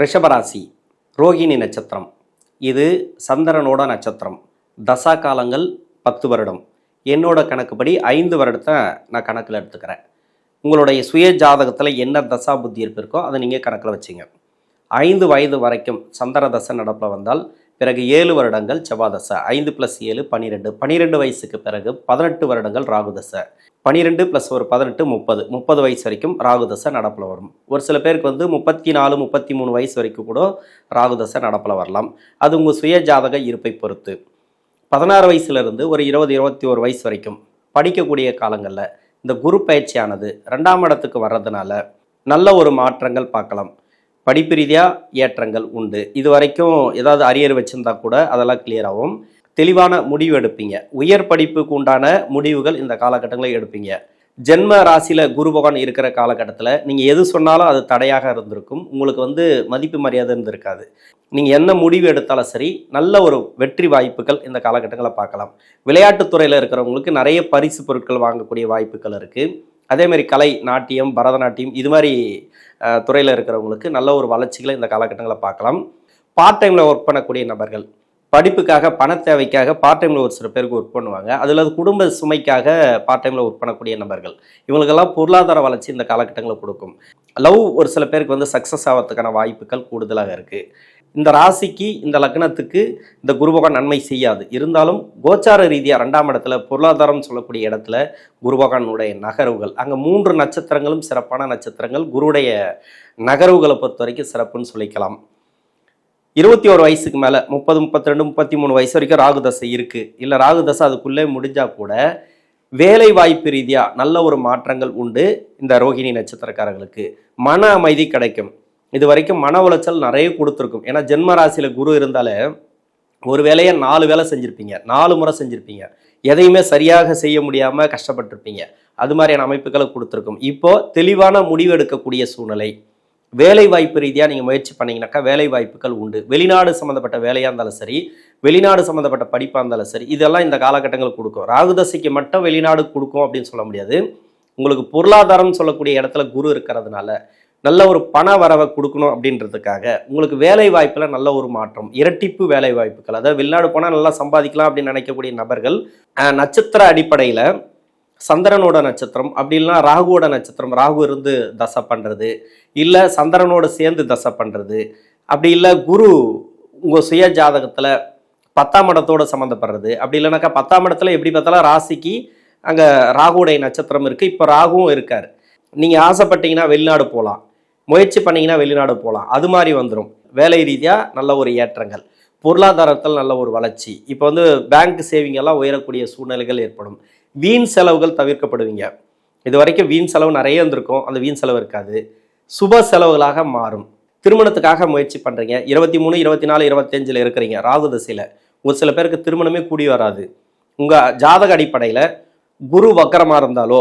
ரிஷபராசி ரோகிணி நட்சத்திரம். இது சந்திரனோட நட்சத்திரம். தசா காலங்கள் பத்து வருடம். என்னோட கணக்குப்படி ஐந்து வருடத்தை நான் கணக்கில் எடுத்துக்கிறேன். உங்களுடைய சுய ஜாதகத்தில் என்ன தசா புத்தி இருக்கோ அதை நீங்கள் கணக்கில் வச்சுங்க. ஐந்து வயது வரைக்கும் சந்திர தசை நடப்பில் வந்தால் பிறகு ஏழு வருடங்கள் செவ்வாதசை ஐந்து ப்ளஸ் ஏழு பன்னிரெண்டு பன்னிரெண்டு வயசுக்கு பிறகு பதினெட்டு வருடங்கள் ராகுதசை. பன்னிரெண்டு ப்ளஸ் ஒரு பதினெட்டு முப்பது. முப்பது வயசு வரைக்கும் ராகுதசை நடப்பில் வரும். ஒரு சில பேருக்கு வந்து முப்பத்தி நாலு முப்பத்தி மூணு வயசு வரைக்கும் கூட ராகுதசை நடப்பில் வரலாம். அது உங்கள் சுய ஜாதக இருப்பை பொறுத்து. பதினாறு வயசுலேருந்து ஒரு இருபது இருபத்தி ஒரு வயசு வரைக்கும் படிக்கக்கூடிய காலங்களில் இந்த குரு பயிற்சியானது ரெண்டாம் இடத்துக்கு வர்றதுனால நல்ல ஒரு மாற்றங்கள் பார்க்கலாம். படிப்பு ரீதியாக ஏற்றங்கள் உண்டு. இது வரைக்கும் ஏதாவது அரியர் வச்சுருந்தா கூட அதெல்லாம் கிளியர் ஆகும். தெளிவான முடிவு எடுப்பீங்க. உயர் படிப்புக்கு உண்டான முடிவுகள் இந்த காலகட்டங்களில் எடுப்பீங்க. ஜென்ம ராசியில் குரு பகவான் இருக்கிற காலகட்டத்தில் நீங்கள் எது சொன்னாலும் அது தடையாக இருந்திருக்கும். உங்களுக்கு வந்து மதிப்பு மரியாதை இருந்திருக்காது. நீங்கள் என்ன முடிவு எடுத்தாலும் சரி நல்ல ஒரு வெற்றி வாய்ப்புகள் இந்த காலகட்டங்களை பார்க்கலாம். விளையாட்டுத்துறையில் இருக்கிறவங்களுக்கு நிறைய பரிசு பொருட்கள் வாங்கக்கூடிய வாய்ப்புகள் இருக்குது அதேமாதிரி கலை நாட்டியம் பரதநாட்டியம் இது மாதிரி துறையில் இருக்கிறவங்களுக்கு நல்ல ஒரு வளர்ச்சிகளை இந்த காலகட்டங்களில் பார்க்கலாம். பார்ட் டைமில் ஒர்க் பண்ணக்கூடிய நபர்கள் படிப்புக்காக பண தேவைக்காக பார்ட் டைமில் ஒரு சில பேருக்கு ஒர்க் பண்ணுவாங்க. அதில் குடும்ப சுமைக்காக பார்ட் டைமில் ஒர்க் பண்ணக்கூடிய நபர்கள். இவங்களுக்கெல்லாம் பொருளாதார வளர்ச்சி இந்த காலகட்டங்களில் கொடுக்கும். லவ் ஒரு சில பேருக்கு வந்து சக்ஸஸ் ஆகிறதுக்கான வாய்ப்புகள் கூடுதலாக இருக்குது இந்த ராசிக்கு இந்த லக்னத்துக்கு இந்த குருபகவான் நன்மை செய்யாது. இருந்தாலும் கோச்சார ரீதியாக ரெண்டாம் இடத்துல பொருளாதாரம் சொல்லக்கூடிய இடத்துல குருபகனுடைய நகர்வுகள். அங்கே மூன்று நட்சத்திரங்களும் சிறப்பான நட்சத்திரங்கள். குருடைய நகர்வுகளை பொறுத்த வரைக்கும் சிறப்புன்னு சொல்லிக்கலாம். இருபத்தி ஒரு வயசுக்கு மேலே முப்பது முப்பத்தி ரெண்டு முப்பத்தி மூணு வயசு வரைக்கும் ராகு தசை இருக்குது இல்லை ராகு தசை அதுக்குள்ளே முடிஞ்சால் கூட வேலை வாய்ப்பு ரீதியாக நல்ல ஒரு மாற்றங்கள் உண்டு இந்த ரோகிணி நட்சத்திரக்காரர்களுக்கு. மன அமைதி கிடைக்கும். இது வரைக்கும் மன உளைச்சல் நிறைய கொடுத்துருக்கும். ஏன்னா ஜென்ம ராசியில் குரு இருந்தாலே ஒரு வேலையை நாலு வேலை செஞ்சுருப்பீங்க. நாலு முறை செஞ்சுருப்பீங்க. எதையுமே சரியாக செய்ய முடியாமல் கஷ்டப்பட்டிருப்பீங்க. அது மாதிரியான அமைப்புகளை கொடுத்துருக்கும். இப்போ தெளிவான முடிவு எடுக்கக்கூடிய சூழ்நிலை. வேலை வாய்ப்பு ரீதியாக நீங்கள் முயற்சி பண்ணீங்கன்னாக்கா வேலை வாய்ப்புகள் உண்டு. வெளிநாடு சம்மந்தப்பட்ட வேலையாக இருந்தாலும் சரி வெளிநாடு சம்மந்தப்பட்ட படிப்பாக இருந்தாலும் சரி இதெல்லாம் இந்த காலகட்டங்கள் கொடுக்கும். ராகுதசைக்கு மட்டும் வெளிநாடு கொடுக்கும் அப்படின்னு சொல்ல முடியாது. உங்களுக்கு பொருளாதாரம் சொல்லக்கூடிய இடத்துல குரு இருக்கிறதுனால நல்ல ஒரு பண வரவை கொடுக்கணும் அப்படின்றதுக்காக உங்களுக்கு வேலை வாய்ப்பில் நல்ல ஒரு மாற்றம் இரட்டிப்பு வேலை வாய்ப்புகள் அதாவது வெளிநாடு போனால் நல்லா சம்பாதிக்கலாம் அப்படின்னு நினைக்கக்கூடிய நபர்கள் நட்சத்திர அடிப்படையில் சந்திரனோட நட்சத்திரம் அப்படி இல்லைன்னா ராகுவோட நட்சத்திரம் ராகு இருந்து தசை பண்ணுறது இல்லை சந்திரனோட சேர்ந்து தசை பண்ணுறது அப்படி இல்லை குரு உங்கள் சுய ஜாதகத்தில் பத்தாம் இடத்தோட சம்மந்தப்படுறது அப்படி இல்லைனாக்கா பத்தாம் இடத்துல எப்படி பார்த்தாலும் ராசிக்கு அங்கே ராகுவுடைய நட்சத்திரம் இருக்குது இப்போ ராகுவும் இருக்கார். நீங்கள் ஆசைப்பட்டீங்கன்னா வெளிநாடு போகலாம் முயற்சி பண்ணீங்கன்னா வெளிநாடு போகலாம். அது மாதிரி வந்துடும் வேலை ரீதியாக நல்ல ஒரு ஏற்றங்கள். பொருளாதாரத்தில் நல்ல ஒரு வளர்ச்சி. இப்போ வந்து பேங்க் சேவிங் எல்லாம் உயரக்கூடிய சூழ்நிலைகள் ஏற்படும். வீண் செலவுகள் தவிர்க்கப்படுவீங்க. இது வரைக்கும் வீண் செலவு நிறைய இருந்திருக்கும். அந்த வீண் செலவு இருக்காது. சுப செலவுகளாக மாறும். திருமணத்துக்காக முயற்சி பண்ணுறீங்க இருபத்தி மூணு இருபத்தி நாலு இருபத்தஞ்சில் இருக்கிறீங்க. ராகு திசையில். ஒரு சில பேருக்கு திருமணமே கூடி வராது. உங்கள் ஜாதக அடிப்படையில் குரு வக்கரமாக இருந்தாலோ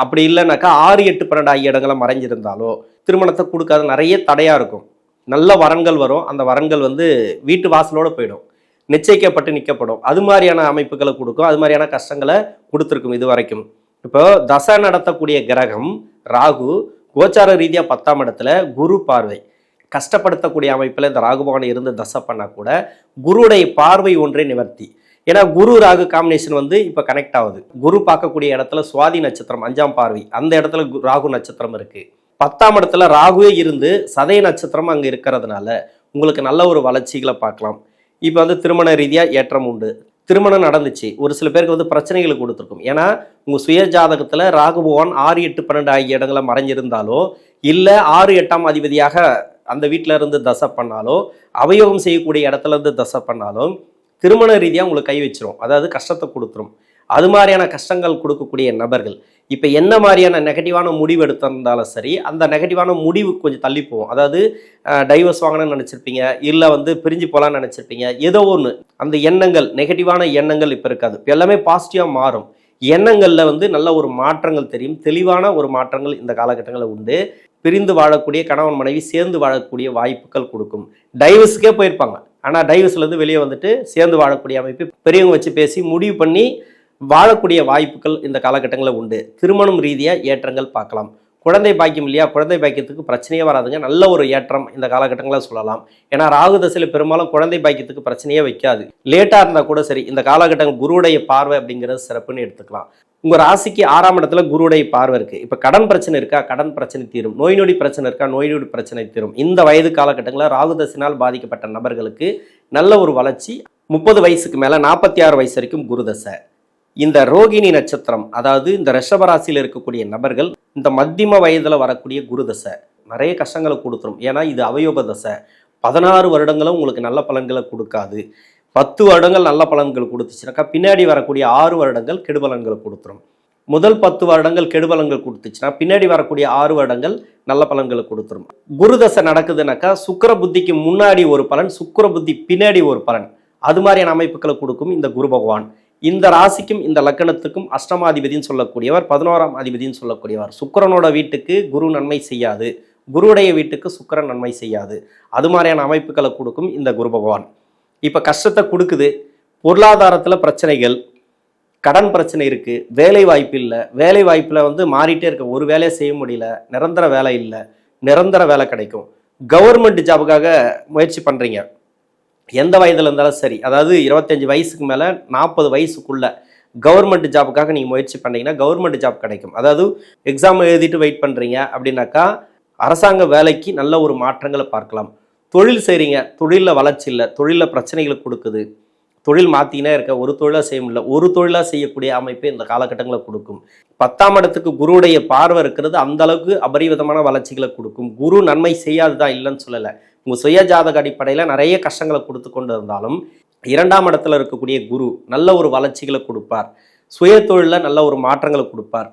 அப்படி இல்லைனாக்கா ஆறு எட்டு பன்னெண்டு ஆகிய இடங்களை மறைஞ்சிருந்தாலோ திருமணத்தை கொடுக்காத நிறைய தடையாக இருக்கும். நல்ல வரன்கள் வரும். அந்த வரன்கள் வந்து வீட்டு வாசலோடு போயிடும். நிச்சயிக்கப்பட்டு நிற்கப்படும் அது மாதிரியான அமைப்புகளை கொடுக்கும். அது மாதிரியான கஷ்டங்களை கொடுத்துருக்கும் இது வரைக்கும். இப்போ தசை நடத்தக்கூடிய கிரகம் ராகு கோச்சார ரீதியாக பத்தாம் இடத்துல குரு பார்வை. கஷ்டப்படுத்தக்கூடிய அமைப்பில் இந்த ராகுபகவான் இருந்து தசை பண்ணால் கூட குருடைய பார்வை ஒன்றே நிவர்த்தி. ஏன்னா குரு ராகு காம்பினேஷன் வந்து இப்போ கனெக்ட் ஆகுது. குரு பார்க்கக்கூடிய இடத்துல சுவாதி நட்சத்திரம் அஞ்சாம் பார்வை அந்த இடத்துல கு- ராகு நட்சத்திரம் இருக்கு. பத்தாம் இடத்துல ராகுவே இருந்து சதய நட்சத்திரம் அங்கே இருக்கிறதுனால உங்களுக்கு நல்ல ஒரு வளர்ச்சிகளை பார்க்கலாம். இப்போ வந்து திருமண ரீதியாக ஏற்றம் உண்டு. திருமணம் நடந்துச்சு. ஒரு சில பேருக்கு வந்து பிரச்சனைகளை கொடுத்துருக்கும். ஏன்னா உங்கள் சுய ஜாதகத்தில் ராகு பகவான் ஆறு எட்டு பன்னெண்டு ஆகிய இடங்களை மறைஞ்சிருந்தாலோ இல்லை ஆறு எட்டாம் அதிபதியாக அந்த வீட்டில் இருந்து தசை பண்ணாலோ அவயோகம் செய்யக்கூடிய இடத்துல இருந்து தசை பண்ணாலும் திருமண ரீதியாக உங்களுக்கு கை வச்சிரும். அதாவது கஷ்டத்தை கொடுத்துரும். அது மாதிரியான கஷ்டங்கள் கொடுக்கக்கூடிய நபர்கள். இப்போ என்ன மாதிரியான நெகட்டிவான முடிவு எடுத்திருந்தாலும் சரி அந்த நெகட்டிவான முடிவு கொஞ்சம் தள்ளி போவோம் அதாவது டைவர்ஸ் வாங்கணும்னு நினச்சிருப்பீங்க. இல்லை வந்து பிரிஞ்சு போகலான்னு நினச்சிருப்பீங்க. ஏதோ ஒன்று அந்த எண்ணங்கள் நெகட்டிவான எண்ணங்கள் இப்போ இருக்காது. இப்போ எல்லாமே பாசிட்டிவாக மாறும். எண்ணங்களில் வந்து நல்ல ஒரு மாற்றங்கள் தெரியும். தெளிவான ஒரு மாற்றங்கள் இந்த காலகட்டங்களில் உண்டு. பிரிந்து வாழக்கூடிய கணவன் மனைவி சேர்ந்து வாழக்கூடிய வாய்ப்புகள் கொடுக்கும். டைவர்ஸுக்கே போயிருப்பாங்க. ஆனால் டைவர்ஸ்லேருந்து வெளியே வந்துட்டு சேர்ந்து வாழக்கூடிய அமைப்பு பெரியவங்க வச்சு பேசி முடிவு பண்ணி வாழக்கூடிய வாய்ப்புகள் இந்த காலகட்டங்களில் உண்டு. திருமணம் ரீதியாக ஏற்றங்கள் பார்க்கலாம். குழந்தை பாக்கியம் இல்லையா? குழந்தை பாக்கியத்துக்கு பிரச்சனையே வராதுங்க. நல்ல ஒரு ஏற்றம் இந்த காலகட்டங்களில் சொல்லலாம். ஏன்னா ராகு தசையில் பெரும்பாலும் குழந்தை பாக்கியத்துக்கு பிரச்சனையே வைக்காது. லேட்டாக இருந்தால் கூட சரி இந்த காலகட்டம் குருவுடைய பார்வை அப்படிங்கிறது சிறப்புன்னு எடுத்துக்கலாம். உங்கள் ராசிக்கு ஆறாம் இடத்துல குருவுடைய பார்வை இருக்குது இப்போ கடன் பிரச்சனை இருக்கா? கடன் பிரச்சனை தீரும். நோய் நொடி பிரச்சனை இருக்கா? நோய் நொடி பிரச்சனை தீரும். இந்த வயது காலகட்டங்களில் ராகுதசினால் பாதிக்கப்பட்ட நபர்களுக்கு நல்ல ஒரு வளர்ச்சி. முப்பது வயசுக்கு மேலே நாற்பத்தி ஆறு வயசு வரைக்கும் குருதசை இந்த ரோகிணி நட்சத்திரம் அதாவது இந்த ரிஷபராசியில் இருக்கக்கூடிய நபர்கள் இந்த மத்தியம வயதில் வரக்கூடிய குருதசை நிறைய கஷ்டங்களை கொடுத்துரும். ஏன்னா இது அவயோக தசை. பதினாறு வருடங்களும் உங்களுக்கு நல்ல பலன்களை கொடுக்காது. பத்து வருடங்கள் நல்ல பலன்கள் கொடுத்துச்சுனாக்கா பின்னாடி வரக்கூடிய ஆறு வருடங்கள் கெடுபலன்களை கொடுத்துரும். முதல் பத்து வருடங்கள் கெடுபலன்கள் கொடுத்துச்சுன்னா பின்னாடி வரக்கூடிய ஆறு வருடங்கள் நல்ல பலன்களை கொடுத்துரும். குரு தசை நடக்குதுனாக்கா சுக்கிர புத்திக்கு முன்னாடி ஒரு பலன் சுக்கிர புத்தி பின்னாடி ஒரு பலன். அது மாதிரியான அமைப்புகளை கொடுக்கும் இந்த குரு பகவான். இந்த ராசிக்கும் இந்த லக்கணத்துக்கும் அஷ்டமாதிபதின்னு சொல்லக்கூடியவர் பதினோராம் அதிபதினு சொல்லக்கூடியவர். சுக்கிரனோட வீட்டுக்கு குரு நன்மை செய்யாது. குருவுடைய வீட்டுக்கு சுக்கரன் நன்மை செய்யாது. அது மாதிரியான அமைப்புகளை கொடுக்கும் இந்த குரு பகவான். இப்போ கஷ்டத்தை கொடுக்குது. பொருளாதாரத்தில் பிரச்சனைகள் கடன் பிரச்சனை இருக்குது வேலை வாய்ப்பு இல்லை. வேலை வாய்ப்பில் வந்து மாறிட்டே இருக்க ஒரு வேலையை செய்ய முடியல நிரந்தர வேலை இல்லை நிரந்தர வேலை கிடைக்கும். கவர்மெண்ட் ஜாபுக்காக முயற்சி பண்ணுறீங்க எந்த வயதில் இருந்தாலும் சரி அதாவது இருபத்தஞ்சி வயசுக்கு மேலே நாற்பது வயசுக்குள்ள கவர்மெண்ட் ஜாபுக்காக நீங்கள் முயற்சி பண்ணீங்கன்னா கவர்மெண்ட் ஜாப் கிடைக்கும். அதாவது எக்ஸாம் எழுதிட்டு வெயிட் பண்ணுறீங்க அப்படின்னாக்கா அரசாங்க வேலைக்கு நல்ல ஒரு மாற்றங்களை பார்க்கலாம். தொழில் செய்கிறீங்க தொழிலில் வளர்ச்சி இல்லை. தொழிலில் பிரச்சனைகளை கொடுக்குது. தொழில் மாற்றினே இருக்க. ஒரு தொழிலாக செய்ய முடியல. ஒரு தொழிலாக செய்யக்கூடிய அமைப்பு இந்த காலகட்டங்களை கொடுக்கும். பத்தாம் இடத்துக்கு குருவுடைய பார்வை இருக்கிறது. அந்த அளவுக்கு அபரிவிதமான வளர்ச்சிகளை கொடுக்கும். குரு நன்மை செய்யாதுதா இல்லைன்னு சொல்லலை. உங்கள் சுய ஜாதக அடிப்படையில் நிறைய கஷ்டங்களை கொடுத்து கொண்டு இருந்தாலும் இரண்டாம் இடத்துல இருக்கக்கூடிய குரு நல்ல ஒரு வளர்ச்சிகளை கொடுப்பார். சுய தொழிலில் நல்ல ஒரு மாற்றங்களை கொடுப்பார்.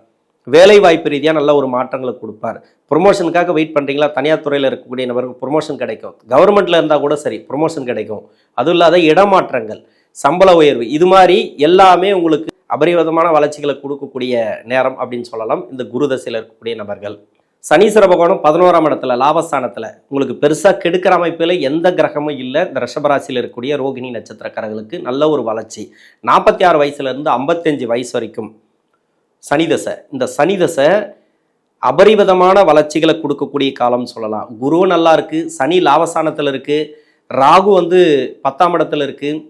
வேலை வாய்ப்பு ரீதியாக நல்ல ஒரு மாற்றங்களை கொடுப்பார். ப்ரொமோஷனுக்காக வெயிட் பண்ணுறீங்களா தனியார் துறையில் இருக்கக்கூடிய நபருக்கு ப்ரொமோஷன் கிடைக்கும். கவர்மெண்ட்டில் இருந்தால் கூட சரி ப்ரொமோஷன் கிடைக்கும். அதுவும் இல்லாத இடமாற்றங்கள் சம்பள உயர்வு இது மாதிரி எல்லாமே உங்களுக்கு அபரிவிதமான வளர்ச்சிகளை கொடுக்கக்கூடிய நேரம் அப்படின்னு சொல்லலாம். இந்த குரு தசையில் இருக்கக்கூடிய நபர்கள். சனீஸ்வர பகவானும் பதினோராம் இடத்துல லாபஸ்தானத்தில் உங்களுக்கு பெருசாக கெடுக்கிற அமைப்பில் எந்த கிரகமும் இல்லை. இந்த ரிஷபராசியில் இருக்கக்கூடிய ரோகிணி நட்சத்திரக்காரர்களுக்கு நல்ல ஒரு வளர்ச்சி. நாற்பத்தி ஆறு வயசுலேருந்து ஐம்பத்தஞ்சு வயசு வரைக்கும் சனி தசை. இந்த சனி தசை அபரிவிதமான வளர்ச்சிகளை கொடுக்கக்கூடிய காலம்னு சொல்லலாம். குரு நல்லா இருக்குது சனி லாபஸ்தானத்தில் இருக்குது ராகு வந்து பத்தாம் இடத்துல இருக்குது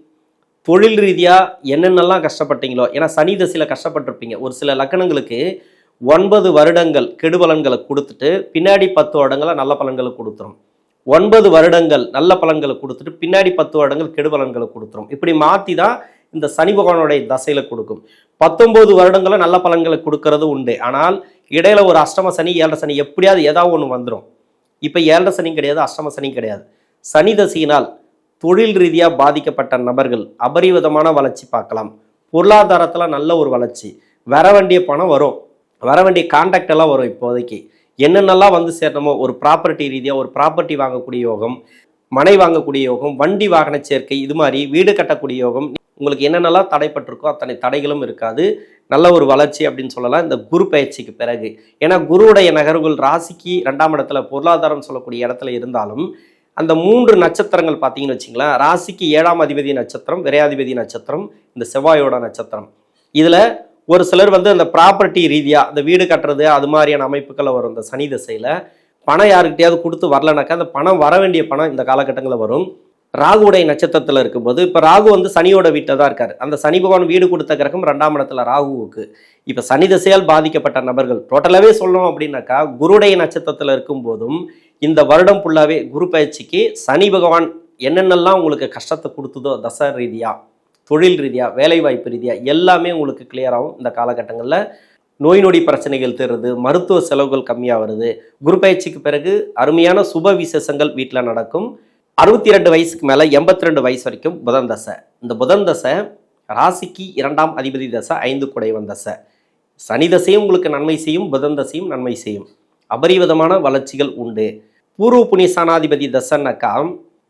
தொழில் ரீதியாக என்னென்னலாம் கஷ்டப்பட்டீங்களோ ஏன்னா சனி தசையில் கஷ்டப்பட்டிருப்பீங்க. ஒரு சில லக்கணங்களுக்கு ஒன்பது வருடங்கள் கெடுபலன்களை கொடுத்துட்டு பின்னாடி பத்து வருடங்களை நல்ல பலன்களை கொடுத்துரும். ஒன்பது வருடங்கள் நல்ல பலன்களை கொடுத்துட்டு பின்னாடி பத்து வருடங்கள் கெடுபலன்களை கொடுத்துரும். இப்படி மாற்றி தான் இந்த சனி பகவானுடைய தசையில் கொடுக்கும். பத்தொன்பது வருடங்களை நல்ல பலன்களை கொடுக்கறது உண்டு. ஆனால் இடையில ஒரு அஷ்டம சனி ஏழரை சனி எப்படியாவது ஏதாவது ஒன்று வந்துடும் இப்போ ஏழரை சனி கிடையாது அஷ்டம சனி கிடையாது. சனி தசையினால் தொழில் ரீதியாக பாதிக்கப்பட்ட நபர்கள் அபரிவிதமான வளர்ச்சி பார்க்கலாம். பொருளாதாரத்தில் நல்ல ஒரு வளர்ச்சி. வர வேண்டிய பணம் வரும். வர வேண்டிய கான்டாக்ட் எல்லாம் வரும் இப்போதைக்கு. என்னென்னலாம் வந்து சேரணுமோ ஒரு ப்ராப்பர்ட்டி ரீதியாக ஒரு ப்ராப்பர்ட்டி வாங்கக்கூடிய யோகம் மனை வாங்கக்கூடிய யோகம் வண்டி வாகன சேர்க்கை இது மாதிரி வீடு கட்டக்கூடிய யோகம் உங்களுக்கு என்னென்னலாம் தடைப்பட்டிருக்கோ அத்தனை தடைகளும் இருக்காது. நல்ல ஒரு வளர்ச்சி அப்படின்னு சொல்லலாம். இந்த குரு பயிற்சிக்கு பிறகு. ஏன்னா குருவுடைய நகர்வுகள் ராசிக்கு ரெண்டாம் இடத்துல பொருளாதாரம் சொல்லக்கூடிய இடத்துல இருந்தாலும் அந்த மூன்று நட்சத்திரங்கள் பார்த்தீங்கன்னு வச்சிங்களேன் ராசிக்கு ஏழாம் அதிபதி நட்சத்திரம் விரையாதிபதி நட்சத்திரம் இந்த செவ்வாயோட நட்சத்திரம். இதில் ஒரு சிலர் வந்து அந்த ப்ராப்பர்ட்டி ரீதியாக அந்த வீடு கட்டுறது அது மாதிரியான அமைப்புகளை வரும். இந்த சனி திசையில் பணம் யாருக்கிட்டையாவது கொடுத்து வரலனாக்கா அந்த பணம் வர வேண்டிய பணம் இந்த காலகட்டங்களில் வரும். ராகுடைய நட்சத்திரத்தில் இருக்கும்போது இப்போ ராகு வந்து சனியோட வீட்டில் தான் இருக்கார். அந்த சனி பகவான் வீடு கொடுத்த கிரகம் ரெண்டாம் இடத்துல ராகுவுக்கு. இப்போ சனி திசையால் பாதிக்கப்பட்ட நபர்கள் டோட்டலாகவே சொல்லணும் அப்படின்னாக்கா குருடைய நட்சத்திரத்தில் இருக்கும்போதும் இந்த வருடம் ஃபுல்லாகவே குரு பயிற்சிக்கு சனி பகவான் என்னென்னலாம் உங்களுக்கு கஷ்டத்தை கொடுத்ததோ தசை ரீதியாக தொழில் ரீதியாக வேலைவாய்ப்பு ரீதியாக எல்லாமே உங்களுக்கு கிளியராகும் இந்த காலகட்டங்களில். நோய் நொடி பிரச்சனைகள் தருது மருத்துவ செலவுகள் கம்மியாக வருது குரு பயிற்சிக்கு பிறகு அருமையான சுப விசேஷங்கள் வீட்டில் நடக்கும். அறுபத்தி ரெண்டு வயசுக்கு மேலே எண்பத்தி ரெண்டு வயசு வரைக்கும் புதன் தசை. இந்த புதன் தசை ராசிக்கு இரண்டாம் அதிபதி தசை ஐந்து குடைவன் தசை. சனி தசையும் உங்களுக்கு நன்மை செய்யும் புதன் தசையும் நன்மை செய்யும். அபரிவிதமான வளர்ச்சிகள் உண்டு. பூர்வ புனிசானாதிபதி சனாதிபதி தசைன்னாக்கா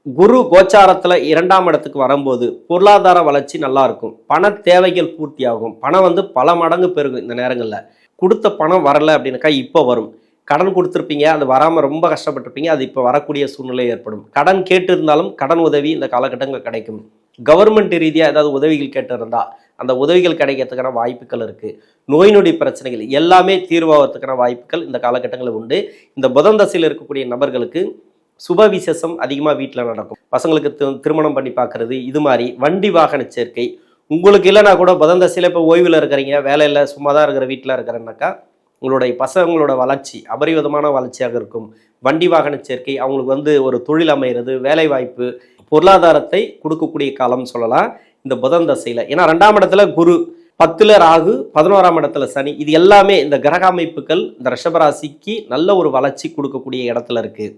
குரு கோச்சாரத்தில் இரண்டாம் இடத்துக்கு வரும்போது பொருளாதார வளர்ச்சி நல்லா இருக்கும். பண தேவைகள் பூர்த்தி ஆகும் பணம் வந்து பல மடங்கு பெருகும் இந்த நேரங்களில். கொடுத்த பணம் வரலை அப்படின்னாக்கா இப்போ வரும். கடன் கொடுத்துருப்பீங்க அது வராமல் ரொம்ப கஷ்டப்பட்டிருப்பீங்க அது இப்போ வரக்கூடிய சூழ்நிலை ஏற்படும். கடன் கேட்டிருந்தாலும் கடன் உதவி இந்த காலகட்டங்கள் கிடைக்கும். கவர்மெண்ட் ரீதியாக ஏதாவது உதவிகள் கேட்டிருந்தா அந்த உதவிகள் கிடைக்கிறதுக்கான வாய்ப்புகள் இருக்குது நோய் நொடி பிரச்சனைகள் எல்லாமே தீர்வாகிறதுக்கான வாய்ப்புகள் இந்த காலகட்டங்களில் உண்டு. இந்த புதன் தசையில் இருக்கக்கூடிய நபர்களுக்கு சுப விசேஷம் அதிகமாக வீட்டில் நடக்கும். பசங்களுக்கு திருமணம் பண்ணி பார்க்குறது இது மாதிரி வண்டி வாகன சேர்க்கை. உங்களுக்கு இல்லைனா கூட புதன் தசையில் இப்போ ஓய்வில் இருக்கிறீங்க வேலையில் சும்மா தான் இருக்கிற வீட்டில் இருக்கிறேன்னாக்கா உங்களுடைய பசங்களோட வளர்ச்சி அபரிவிதமான வளர்ச்சியாக இருக்கும். வண்டி வாகன சேர்க்கை அவங்களுக்கு வந்து ஒரு தொழில் அமைகிறது வேலைவாய்ப்பு பொருளாதாரத்தை கொடுக்கக்கூடிய காலம் சொல்லலாம். இந்த புதன் தசையில். ஏன்னா ரெண்டாம் இடத்துல குரு பத்தில் ராகு பதினோராம் இடத்துல சனி. இது எல்லாமே இந்த கிரக அமைப்புகள் இந்த ரிஷபராசிக்கு நல்ல ஒரு வளர்ச்சி கொடுக்கக்கூடிய இடத்துல இருக்குது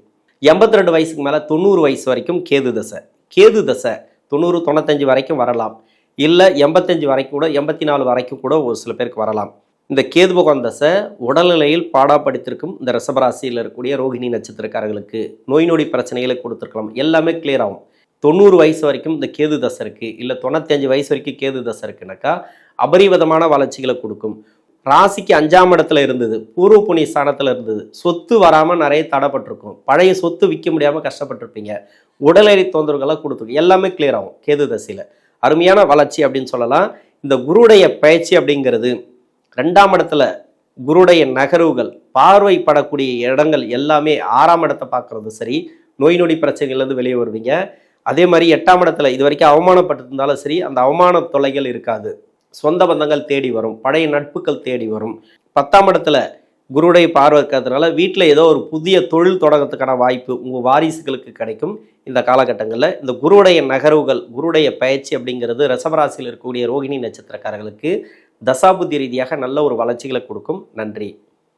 எண்பத்தி ரெண்டு வயசுக்கு மேலே தொண்ணூறு வயசு வரைக்கும் கேது தசை. கேது தசை தொண்ணூறு தொண்ணூத்தஞ்சு வரைக்கும் வரலாம். இல்லை எண்பத்தஞ்சு வரைக்கும் கூட எண்பத்தி நாலு வரைக்கும் கூட ஒரு சில பேருக்கு வரலாம். இந்த கேது பகவான் தசை உடல்நிலையில் பாடாப்படுத்திருக்கும் இந்த ரசபராசியில் இருக்கக்கூடிய ரோகிணி நட்சத்திரக்காரர்களுக்கு நோய் நொடி பிரச்சனைகளை கொடுத்துருக்கலாம். எல்லாமே கிளியர் ஆகும். தொண்ணூறு வயசு வரைக்கும் இந்த கேது தசை இருக்குது இல்லை தொண்ணூத்தஞ்சு வயசு வரைக்கும் கேது தசை இருக்குனாக்கா அபரிவிதமான வளர்ச்சிகளை கொடுக்கும். ராசிக்கு அஞ்சாம் இடத்துல இருந்தது. பூர்வ புண்ணிய ஸ்தானத்தில் இருந்தது. சொத்து வராமல் நிறைய தடைப்பட்டிருக்கும். பழைய சொத்து விற்க முடியாமல் கஷ்டப்பட்டிருப்பீங்க. உடலறி தொந்தரவுகளாக கொடுத்துருக்கும். எல்லாமே கிளியர் ஆகும். கேது தசையில். அருமையான வளர்ச்சி அப்படின்னு சொல்லலாம். இந்த குருடைய பயிற்சி அப்படிங்கிறது ரெண்டாம் இடத்துல குருடைய நகர்வுகள் பார்வைப்படக்கூடிய இடங்கள் எல்லாமே ஆறாம் இடத்தை பார்க்கறது சரி. நோய் நொடி பிரச்சனைகள்லேருந்து வெளியே வருவீங்க. அதே மாதிரி எட்டாம் இடத்துல இது வரைக்கும் அவமானப்பட்டிருந்தாலும் சரி அந்த அவமான தொலைகள் இருக்காது. சொந்த பந்தங்கள் தேடி வரும் பழைய நட்புகள் தேடி வரும். பத்தாம் இடத்துல குருடைய பார்வை இருக்கிறதுனால வீட்டில் ஏதோ ஒரு புதிய தொழில் தொடங்கறதுக்கான வாய்ப்பு உங்கள் வாரிசுகளுக்கு கிடைக்கும் இந்த காலகட்டங்களில். இந்த குருடைய நகர்வுகள் குருடைய பயிற்சி அப்படிங்கிறது ரசவராசியில் இருக்கக்கூடிய ரோகிணி நட்சத்திரக்காரர்களுக்கு தசாபுத்தி ரீதியாக நல்ல ஒரு வளர்ச்சிகளை கொடுக்கும். நன்றி.